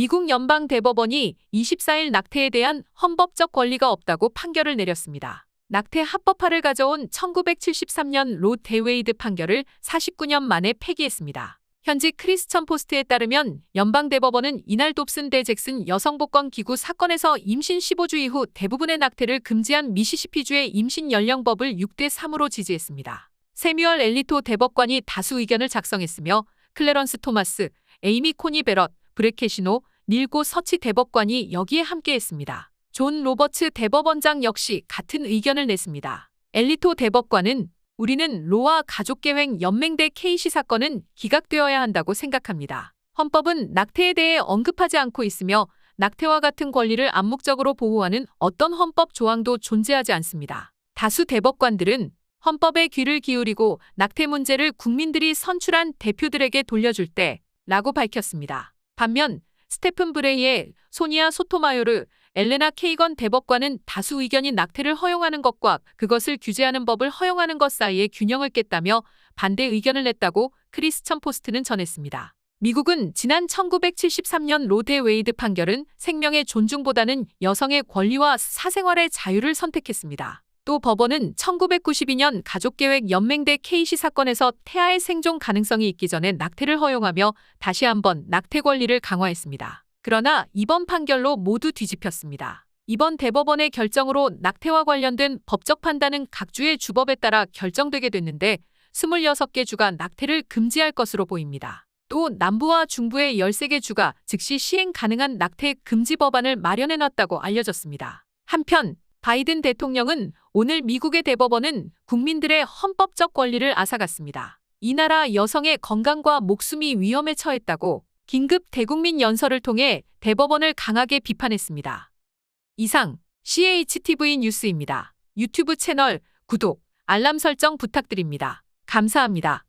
미국 연방 대법원이 24일 낙태에 대한 헌법적 권리가 없다고 판결을 내렸습니다. 낙태 합법화를 가져온 1973년 로 데웨이드 판결을 49년 만에 폐기했습니다. 현지 크리스천 포스트에 따르면 연방 대법원은 이날 dob슨 대 잭슨 여성복권 기구 사건에서 임신 15주 이후 대부분의 낙태를 금지한 미시시피주의 임신 연령법을 6대 3으로 지지했습니다. 세뮤얼 엘리토 대법관이 다수 의견을 작성했으며 클레런스 토마스, 에이미 코니 베럿, 브레케시노, 닐고 서치 대법관이 여기에 함께했습니다. 존 로버츠 대법원장 역시 같은 의견을 냈습니다. 엘리토 대법관은 우리는 로아 가족계획 연맹대 케이시 사건은 기각되어야 한다고 생각합니다. 헌법은 낙태에 대해 언급하지 않고 있으며 낙태와 같은 권리를 암묵적으로 보호하는 어떤 헌법 조항도 존재하지 않습니다. 다수 대법관들은 헌법에 귀를 기울이고 낙태 문제를 국민들이 선출한 대표들에게 돌려줄 때 라고 밝혔습니다. 반면 스테픈 브레이의 소니아 소토마요르, 엘레나 케이건 대법관은 다수 의견인 낙태를 허용하는 것과 그것을 규제하는 법을 허용하는 것 사이의 균형을 깼다며 반대 의견을 냈다고 크리스천 포스트는 전했습니다. 미국은 지난 1973년 로데 웨이드 판결은 생명의 존중보다는 여성의 권리와 사생활의 자유를 선택했습니다. 또 법원은 1992년 가족계획 연맹대 케이시 사건에서 태아의 생존 가능성이 있기 전에 낙태를 허용하며 다시 한번 낙태 권리를 강화했습니다. 그러나 이번 판결로 모두 뒤집혔습니다. 이번 대법원의 결정으로 낙태와 관련된 법적 판단은 각 주의 주법에 따라 결정되게 됐는데 26개 주가 낙태를 금지할 것으로 보입니다. 또 남부와 중부의 13개 주가 즉시 시행 가능한 낙태 금지 법안을 마련해놨다고 알려졌습니다. 한편 바이든 대통령은 오늘 미국의 대법원은 국민들의 헌법적 권리를 앗아갔습니다. 이 나라 여성의 건강과 목숨이 위험에 처했다고 긴급 대국민 연설을 통해 대법원을 강하게 비판했습니다. 이상 CHTV 뉴스입니다. 유튜브 채널 구독, 알람 설정 부탁드립니다. 감사합니다.